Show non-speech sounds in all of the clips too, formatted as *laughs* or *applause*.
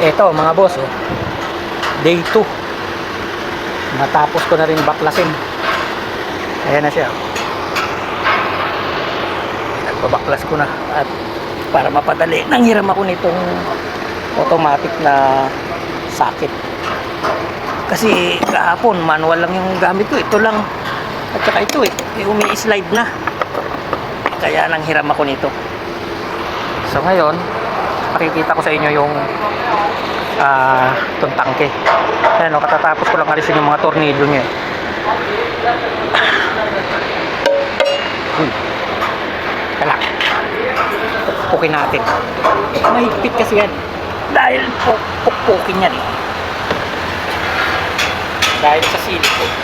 Eto mga boss, oh. day 2. Matapos ko na rin baklasin. Ayan na siya. Nagbabaklas ko na. At para mapadali, nanghiram ako nitong automatic na sakit. Kasi kahapon, manual lang yung gamit ko. Ito lang. At saka ito eh, eh umi-slide na. Kaya nang hiram ako nito. So ngayon, pakikita ko sa inyo yung ah itong tangke. Ayan o, katatapos ko lang alisin yung mga tornilyo niya. eh. Uy. Kala. Pukin natin. Mahigpit kasi yan. Dahil pu- pukpukin yan eh. Dahil sa silicone.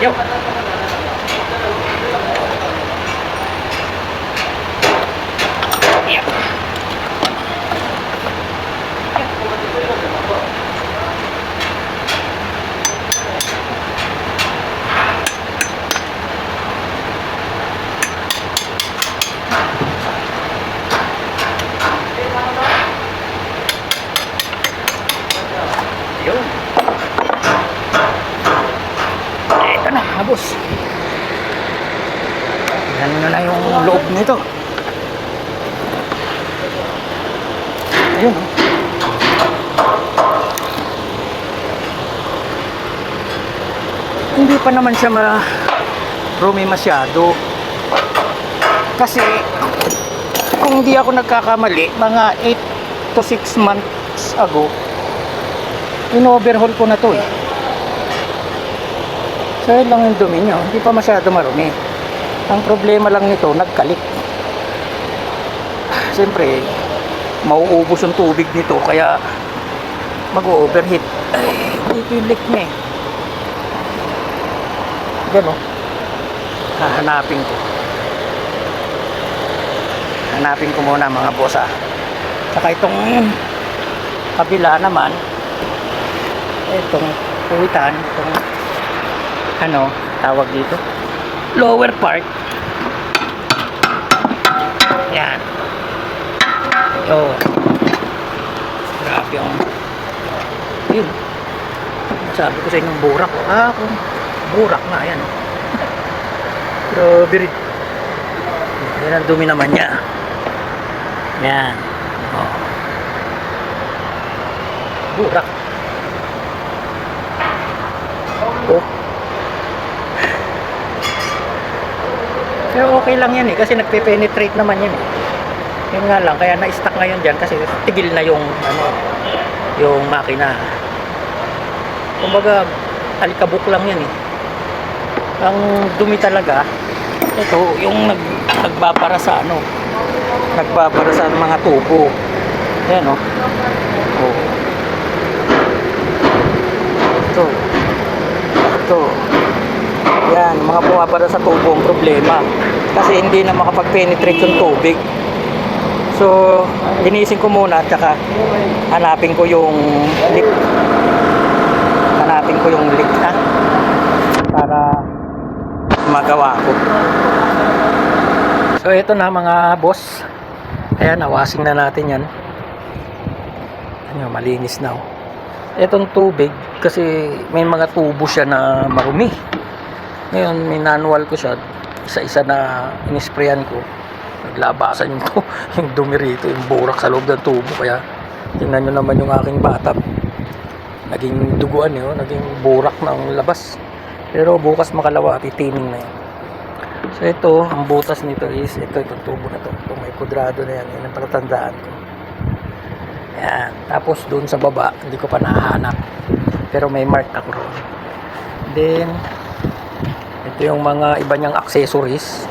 Yo. Yeah. Yun. Ito na, mga boss. Yan na yung loob nito. Ayun. Hindi pa naman siya ma rumi masyado. Kasi kung hindi ako nagkakamali, mga 8 to 6 months ago, in-overhaul ko na to eh. So lang yung dumi niya. Hindi pa masyado marumi. Ang problema lang nito, nagkalik. Siyempre, mauubos yung tubig nito kaya mag-overheat. Ay, dito yung leak niya eh. Gano. Hahanapin ko. Hanapin ko muna mga boss ah. Saka itong kabila naman, itong puwitan, itong ano, tawag dito, lower part. Yan. Oh. Grabe yung yun. Sabi ko sa inyong burak. Ah, kung burak na, yan. *laughs* Grabe rin. Yan ang dumi naman niya. Yan. Oh. Burak. Oh. Pero okay lang yan eh, kasi nagpe-penetrate naman yan eh. Yun nga lang, kaya na-stuck ngayon dyan kasi tigil na yung, ano, yung makina. Kumbaga, alikabok lang yan eh. Ang dumi talaga, ito, yung nag, nagbabara sa ano, nagbabara sa mga tubo. Yan oh. Oh. Ito. Ito. Yan, mga bumabara sa tubo ang problema. Kasi hindi na makapag-penetrate yung tubig. So, linisin ko muna at saka hanapin ko yung leak. Hanapin ko yung leak ha. Para magawa ko. So, ito na mga boss. Ayan, nawasing na natin yan. Ano, malinis na oh. Itong tubig, kasi may mga tubo siya na marumi. Ngayon, minanual ko siya. Isa-isa na inisprayan ko. Naglabasan yung, tu- *laughs* yung dumi rito, yung burak sa loob ng tubo. Kaya, tingnan nyo naman yung aking batap. Naging duguan yun, naging burak ng labas. Pero bukas makalawa, titining na yun. So ito, ang butas nito is, ito, itong tubo na to. Itong may kudrado na yan, yun ang palatandaan ko. Yan. Tapos doon sa baba, hindi ko pa nahanap. Pero may mark ako ron. Then, ito yung mga iba niyang accessories.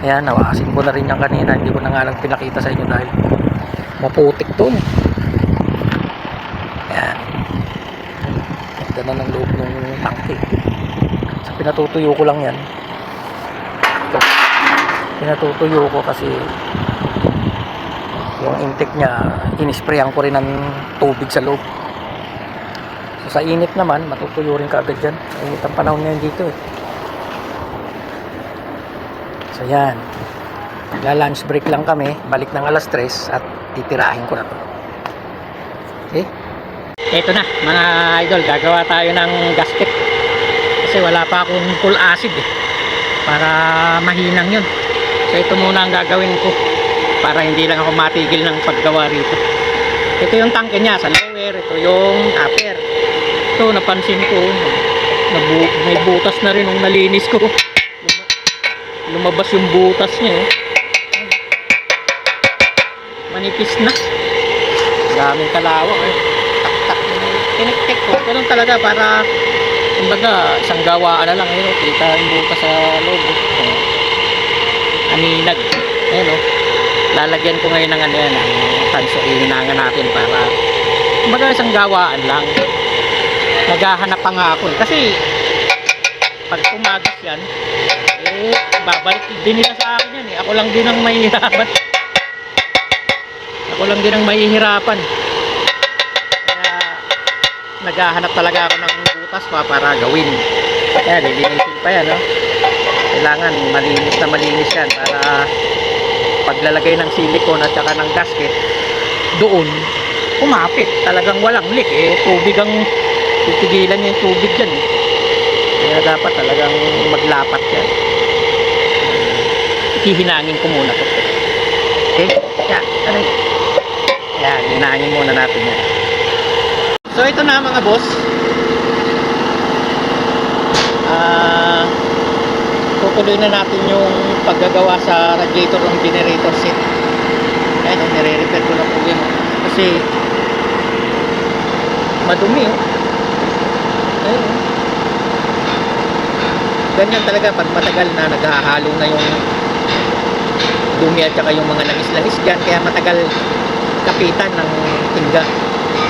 Ayan, nawasin ko na rin yan kanina. Hindi ko na nga lang pinakita sa inyo dahil maputik to. Ayan. Ganda na ng loob ng tangke. Sa pinatutuyo ko lang yan. Ito. Pinatutuyo ko kasi yung intake niya inisprayan ko rin ng tubig sa loob so, sa init naman matutuyo rin kaagad dyan init ang panahon ngayon dito eh so yan. Magla lunch break lang kami. Balik ng alas 3 at titirahin ko na to. Okay? Eto na mga idol. Gagawa tayo ng gasket. Kasi wala pa akong full acid eh. Para mahinang yun. So ito muna ang gagawin ko para hindi lang ako matigil ng paggawa rito. Ito yung tangke niya sa lower. Ito yung upper. Ito napansin ko nabu- may butas na rin nung nalinis ko lumabas yung butas niya eh. manipis na. Daming kalawang eh. Tak-tak tinik-tik ko. Ganun talaga para kumbaga isang gawaan na lang eh. Kita yung butas sa loob eh. aninag. Ayun oh. Lalagyan ko ngayon ng ano yan ang tanso ihinangan natin para kumbaga isang gawaan lang. Naghahanap pa nga ako eh. kasi pag umagas yan eh babalik din nila sa akin yan eh. Ako lang din ang mahihirapan ako lang din ang mahihirapan kaya naghahanap talaga ako ng butas pa para gawin. Kaya lilinisin pa yan no? kailangan malinis na malinis yan para paglalagay ng silicone at saka ng gasket doon umapit talagang walang leak eh. Tubig ang titigilan yung tubig dyan eh. kaya dapat talagang maglapat yan hihinangin ko muna. To okay? Ano yun? yan hinangin muna natin yan. So ito na mga boss. Ah tutuloy na natin yung paggagawa sa radiator ng generator set. Ayun nire-repair ko na po oh. kasi madumi oh. Ayun oh. Ganyan talaga pag matagal na naghahalo na yung dumi at saka yung mga langis-langis dyan. Kaya matagal kapitan ng tingga.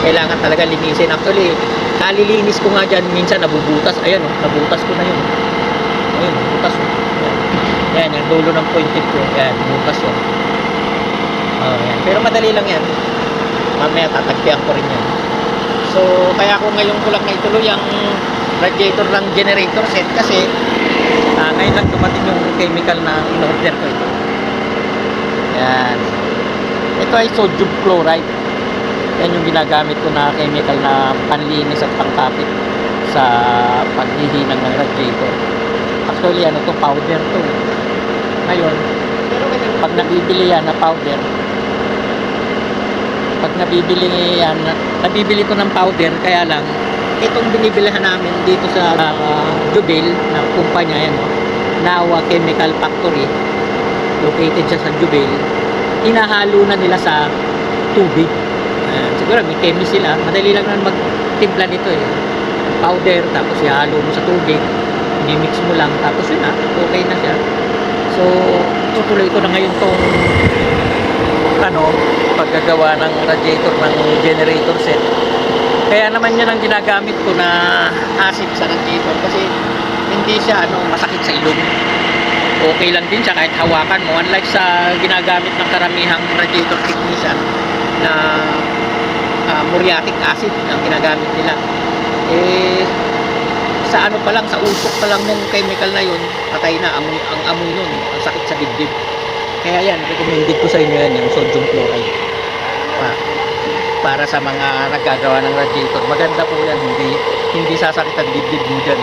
Kailangan talaga linisin. Actually kalilinis ko nga dyan. Minsan nabubutas. Ayan oh. Nabutas ko na yun. Ayun butas oh. Yan, yan yung dulo ng pointed ko. Yan butas oh. Oh yan pero madali lang yan. Mamaya tatagpian ko rin yan. So kaya ako ngayon ko lang na ituloy ang radiator ng generator set kasi ah, ngayon lang dumating yung chemical na in-order ko ito yan ito ay sodium chloride. Yan yung ginagamit ko na chemical na panlinis at pangkapit sa paghihinang ng radiator. Actually ano to powder to. Ngayon pag nabibili yan na powder pag nabibili yan nabibili ko ng powder kaya lang itong binibilihan namin dito sa uh, Jubil na kumpanya yan Nawa Chemical Factory located siya sa Jubil hinahalo na nila sa tubig. Ayan, siguro may chemist sila. Madali lang naman magtimpla nito eh. Powder tapos ihalo mo sa tubig i-mix mo lang tapos yun na okay na siya. So tutuloy ko na ngayon tong ano paggagawa ng radiator ng generator set. Kaya naman yan ang ginagamit ko na acid sa radiator kasi hindi siya ano masakit sa ilong okay lang din siya kahit hawakan mo. Unlike sa ginagamit ng karamihang radiator technician na uh, muriatic acid ang ginagamit nila. Eh sa ano pa lang sa usok pa lang nung chemical na yun patay na. Amoy, ang amoy nun ang sakit sa dibdib. Kaya yan recommended ko sa inyo yan yung sodium chloride. Pa, para sa mga nagagawa ng radiator. Maganda po yan hindi hindi sasakit ang dibdib mo dyan